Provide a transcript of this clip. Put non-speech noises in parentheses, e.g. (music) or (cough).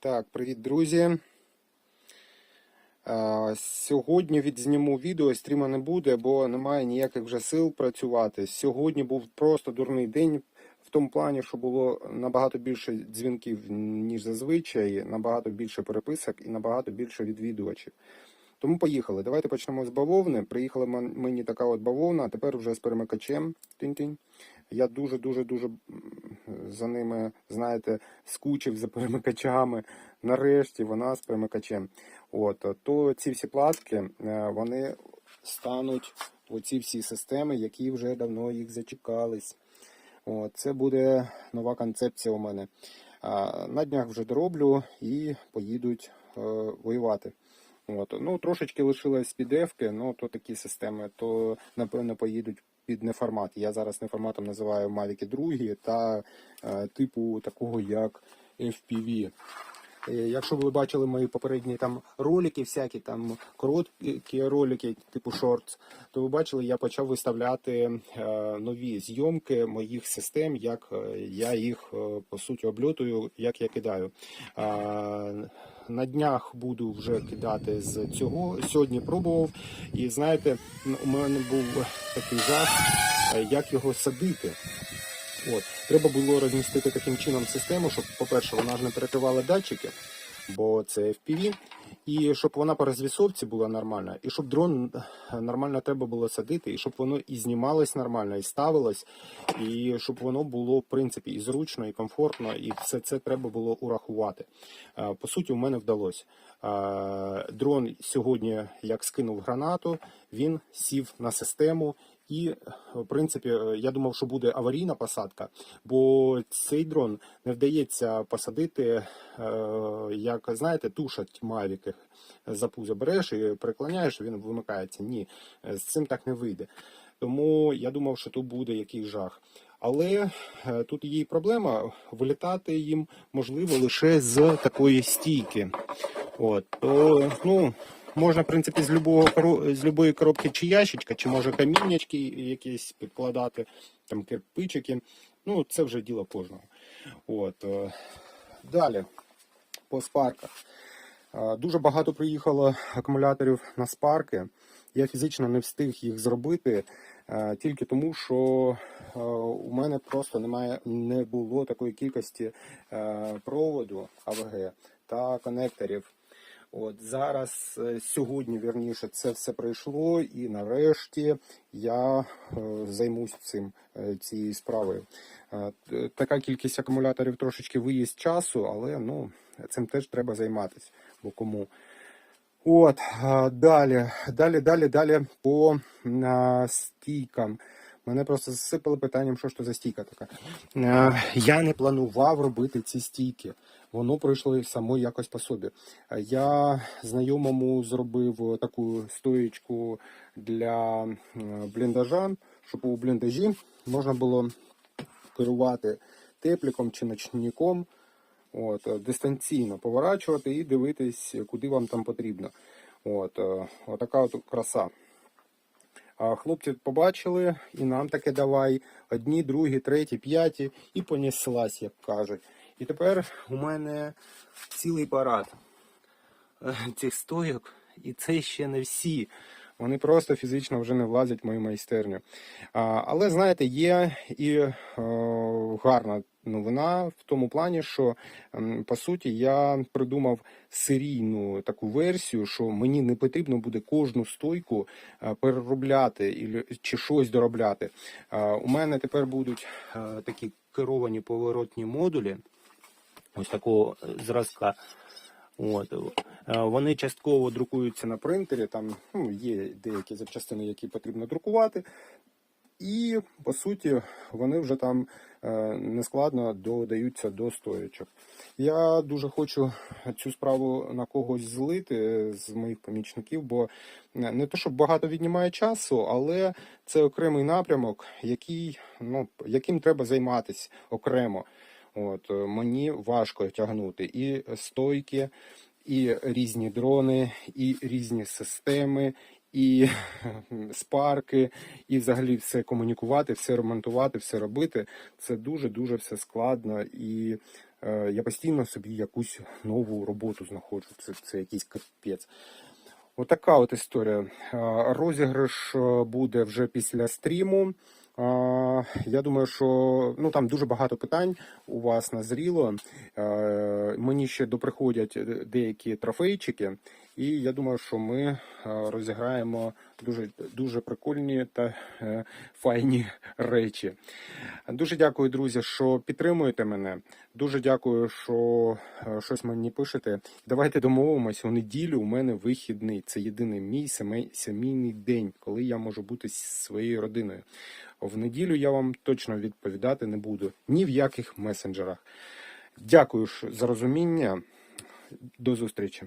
Так, привіт, друзі. Сьогодні відзніму відео, стріма не буде, бо немає ніяких вже сил працювати. Сьогодні був просто дурний день в тому плані, що було набагато більше дзвінків, ніж зазвичай, набагато більше переписок і набагато більше відвідувачів. Тому поїхали. Давайте почнемо з бавовни. Приїхала мені така от бавовна, а тепер вже з перемикачем. Тинь-тинь. Я дуже, дуже, за ними, знаєте, скучив за перемикачами. Нарешті вона з перемикачем. От то ці всі платки е, вони стануть оці всі системи, які вже давно їх зачекались. От, це буде нова концепція у мене. На днях вже дороблю і поїдуть е, воювати. От. Ну, трошечки лишилось підевки, ну то такі системи, то напевно поїдуть під неформат. Я зараз неформатом називаю Mavic 2 та е, типу такого як FPV. Е, Якщо ви бачили мої попередні там ролики, всякі там короткі ролики, типу шортс, то ви бачили, я почав виставляти е, нові зйомки моїх систем, як я їх по суті обльотую, як я кидаю. На днях буду вже кидати з цього. Сьогодні пробував, і знаєте, у мене був такий жах, е, як його садити. От. Треба було розмістити таким чином систему, щоб, по-перше, вона ж не перекривала датчики, бо це FPV, і щоб вона по розвісовці була нормальна, і щоб дрон е, нормально треба було садити, і щоб воно і знімалось нормально, і ставилось, і щоб воно було, в принципі, і зручно, і комфортно, і все це треба було урахувати. Е, По суті, у мене вдалося. Е, Дрон сьогодні, як скинув гранату, він сів на систему. І, в принципі, е, я думав, що буде аварійна посадка, бо цей дрон не вдається посадити, е, як знаєте, тушать мавіки. За пузо береш і переклоняєш, він вимикається. Ні, е, з цим так не вийде. Тому я думав, що тут буде якийсь жах. Але е, тут є проблема вилітати їм можливо лише з такої стійки. От, то, ну, можна, в принципі, з любого з любої коробки чи ящичка, чи може каміннячки якісь підкладати, там кирпичики. Ну, це вже діло кожного. От, е, далі, по спарках. Е, Дуже багато приїхало акумуляторів на спарки. Я фізично не встиг їх зробити е, тільки тому, що у мене просто немає, не було такої кількості проводу АВГ та конекторів. От зараз, е, сьогодні, вірніше, це все пройшло, і нарешті я е, займусь цим е, цією справою. Така кількість акумуляторів трошечки виїзд часу, але ну цим теж треба займатися. Бо кому. От, далі, далі, далі, далі по а, стійкам. Мене просто засипали питанням, що ж то за стійка така. Я не планував робити ці стійки. Воно пройшло само якось по собі. Е, Я знайомому зробив таку стоєчку для е, бліндажа, щоб у бліндажі можна було керувати тепліком чи ночником. От, е, дистанційно поворачувати і дивитись, куди вам там потрібно. От, е, отака от краса. Хлопці побачили, і нам таке давай. Одні, другі, треті, п'яті, і понеслась, як кажуть. І тепер у мене цілий парад е, цих стойок, і це ще не всі. Вони просто фізично вже не влазять в мою майстерню. А, але знаєте, є і е, гарна новина в тому плані, що по суті я придумав серійну таку версію, що мені не потрібно буде кожну стойку е, переробляти чи щось доробляти. У мене тепер будуть такі керовані поворотні модулі, ось такого е, зразка. От. Е, Вони частково друкуються на принтері, там ну, є деякі запчастини, які потрібно друкувати. І, по суті, вони вже там е, нескладно додаються до стоячок. Я дуже хочу цю справу на когось злити з моїх помічників, бо не то, щоб багато віднімає часу, але це окремий напрямок, який, ну, яким треба займатися окремо. От, е, мені важко тягнути і стойки, і різні дрони, і різні системи, і (laughs) спарки, і взагалі все комунікувати, все ремонтувати, все робити. Це дуже дуже все складно і е, я постійно собі якусь нову роботу знаходжу. Це, це якийсь капець. Отака от історія. Е, Розіграш буде вже після стріму. Е, Я думаю, що ну там дуже багато питань у вас назріло. Е, Мені ще доприходять деякі трофейчики, і я думаю, що ми е, розіграємо дуже дуже прикольні та е, файні речі. Дуже дякую, друзі, що підтримуєте мене. Дуже дякую, що е, щось мені пишете. Давайте домовимося. У неділю у мене вихідний. Це єдиний мій сімейний день, коли я можу бути зі своєю родиною. В неділю я вам точно відповідати не буду ні в яких месенджерах. Дякую за розуміння. До зустрічі.